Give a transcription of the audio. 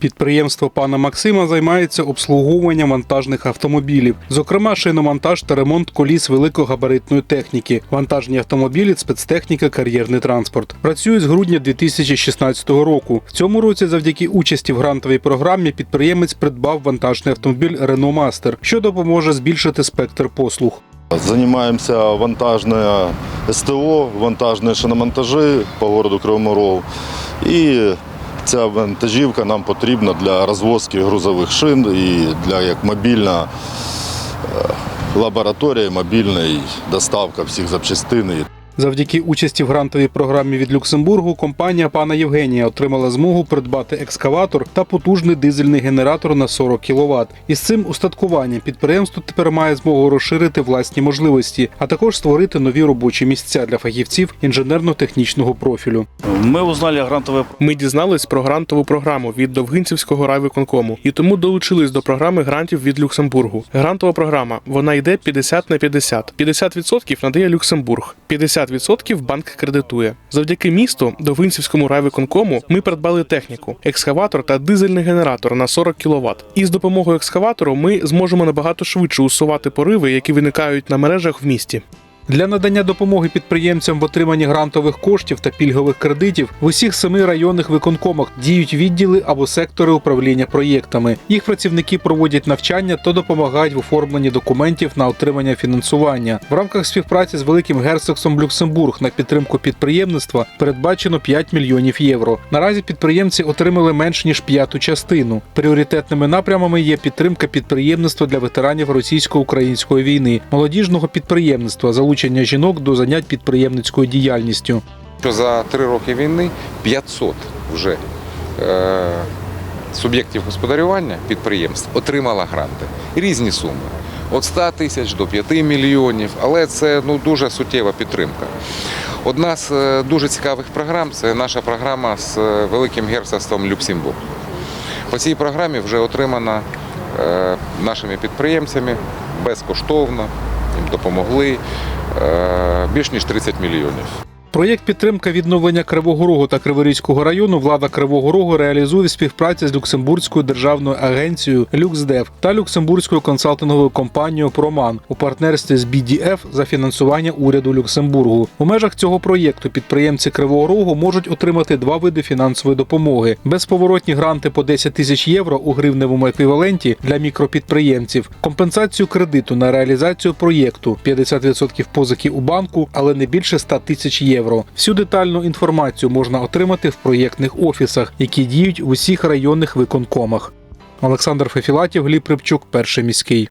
Підприємство пана Максима займається обслуговуванням вантажних автомобілів, зокрема шиномонтаж та ремонт коліс великогабаритної техніки, вантажні автомобілі, спецтехніка, кар'єрний транспорт. Працює з грудня 2016 року. В цьому році, завдяки участі в грантовій програмі, підприємець придбав вантажний автомобіль Renault Master, що допоможе збільшити спектр послуг. Занимаемся вантажное СТО, вантажные шиномонтажі по городу Кривому Рогу. І ця вантажівка нам потрібна для розвозки грузових шин і для як мобільна е, лабораторія, мобільна доставка всіх запчастин. Завдяки участі в грантовій програмі від Люксембургу компанія пана Євгенія отримала змогу придбати екскаватор та потужний дизельний генератор на 40 кВт. Із цим устаткуванням підприємство тепер має змогу розширити власні можливості, а також створити нові робочі місця для фахівців інженерно-технічного профілю. Мы узнали о грантовой Ми дізнались про грантову програму від Довгинцівського райвиконкому і тому долучились до програми грантів від Люксембургу. Грантова програма вона йде 50 на 50. 50% надає Люксембург, 50% банк кредитує. Завдяки місту Довинцівському райвиконкому ми придбали техніку, екскаватор та дизельний генератор на 40 кВт. І з допомогою екскаватору ми зможемо набагато швидше усувати пориви, які виникають на мережах в місті. Для надання допомоги підприємцям в отриманні грантових коштів та пільгових кредитів в усіх семи районних виконкомах діють відділи або сектори управління проєктами. Їх працівники проводять навчання та допомагають в оформленні документів на отримання фінансування. В рамках співпраці з Великим герцогством Люксембург на підтримку підприємництва передбачено 5 мільйонів євро. Наразі підприємці отримали менш ніж п'яту частину. Пріоритетними напрямами є підтримка підприємництва для ветеранів російсько-української війни, молодіжного підприємництва, залучення жінок до занять підприємницькою діяльністю. за три роки війни 500 вже е, суб'єктів господарювання підприємств отримала гранти. Різні суми. Від 100 тисяч до 5 мільйонів, але це ну, дуже суттєва підтримка. Одна з е, дуже цікавих програм це наша програма з е, Великим герцогством Люксембург. По цій програмі вже отримана нашими підприємцями безкоштовно, їм допомогли більш ніж 30 мільйонів. Проєкт підтримка відновлення Кривого Рогу та Криворізького району влада Кривого Рогу реалізує в співпраці з Люксембурзькою державною агенцією «Люксдев» та Люксембурзькою консалтинговою компанією Проман у партнерстві з BDF за фінансування уряду Люксембургу. У межах цього проєкту підприємці Кривого Рогу можуть отримати два види фінансової допомоги: безповоротні гранти по 10 тисяч євро у гривневому еквіваленті для мікропідприємців, компенсацію кредиту на реалізацію проєкту 50% позики у банку, але не більше 100 тисяч євро. Всю детальну інформацію можна отримати в проєктних офісах, які діють в усіх районних виконкомах. Олександр Фефілатів, Гліб Рибчук, перший міський.